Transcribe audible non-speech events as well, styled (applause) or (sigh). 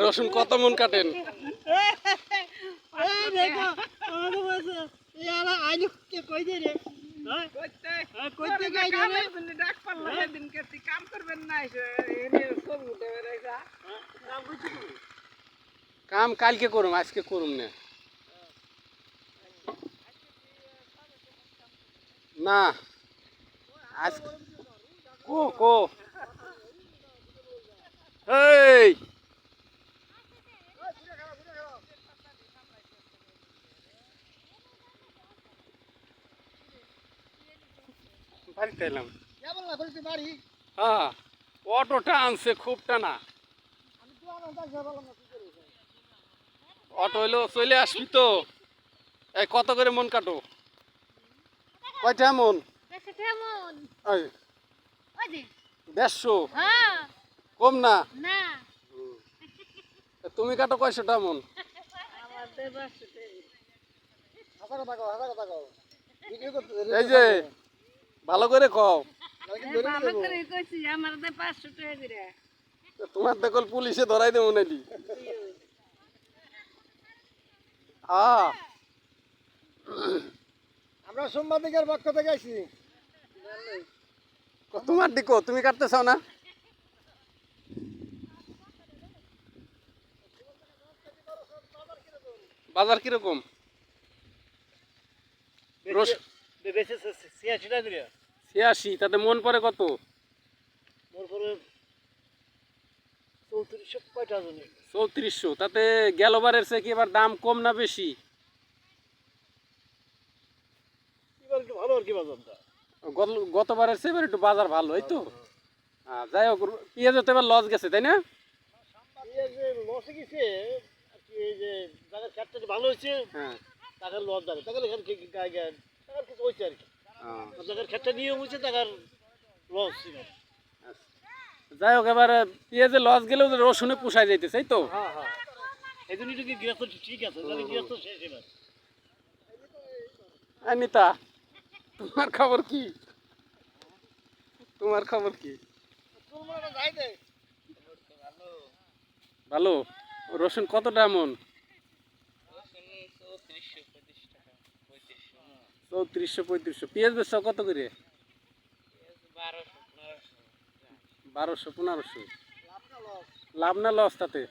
রসুন কত মন কাটেন? হ্যাঁ? হ্যাঁ, তুমি কাম কালকে করুম আজকে করুম না। না। আজ কো কো। এই! বাড়িতে এলাম। হ্যাঁ অটোটা আনছে খুব টানা। আমি তো আমার কাছে বললাম না কি করে অটো হইল চলে আসবি তো। এই কত করে মন কাটো? কয়টা মন? দেড়শো? হ্যাঁ। কম না? না। তুমি কাটো কয়শোটা মন? এই যে ভালো করে কও। করে। তা তোমার দেখল পুলিশে ধরাই দেবো নাকি? (laughs) হ্যাঁ আমরা সাংবাদিকের পক্ষ থেকে আইছি। ক- তোমার দিকো তুমি কাটতে চাও না? বাজার কীরকম? রস বেশি ছিয়াশি টাকা করে ছিয়াশি তাতে মন পড়ে কত চৌত্রিশশো কয়টা চৌত্রিশশো তাতে গেলবারের চেয়ে কি এবার দাম কম না বেশি এবার একটু ভালো আর কি বাজারটা গতবারের চেয়ে এবার একটু বাজার ভালো এই তো হ্যাঁ, যাই হোক পেঁয়াজও তো এবার লস গেছে তাই না লসে গেছে এই যে জায়গার খাটটা যে ভালো হয়েছে হ্যাঁ লস এখানে গায়ে গায়ে কিছু হয়েছে আর কি হ্যাঁ। আর জায়গার খাটটা নিয়ে হয়েছে টাকার লস যাই হোক এবার পেঁয়াজে লস গেলেও রসুনে পুষাই যাইতেছে তো? হ্যাঁ হ্যাঁ। এই জন্যই তো কি গৃহস্থ ঠিক আছে তাহলে গৃহস্থ শেষ এবার। এই নিতা তোমার খবর কি? তোমার খবর কি? ভালো। রসুন কতটা মন চৌত্রিশশো পঁয়ত্রিশশো। কত করে? বারোশো পনেরোশো। লাভ না লস তাতে?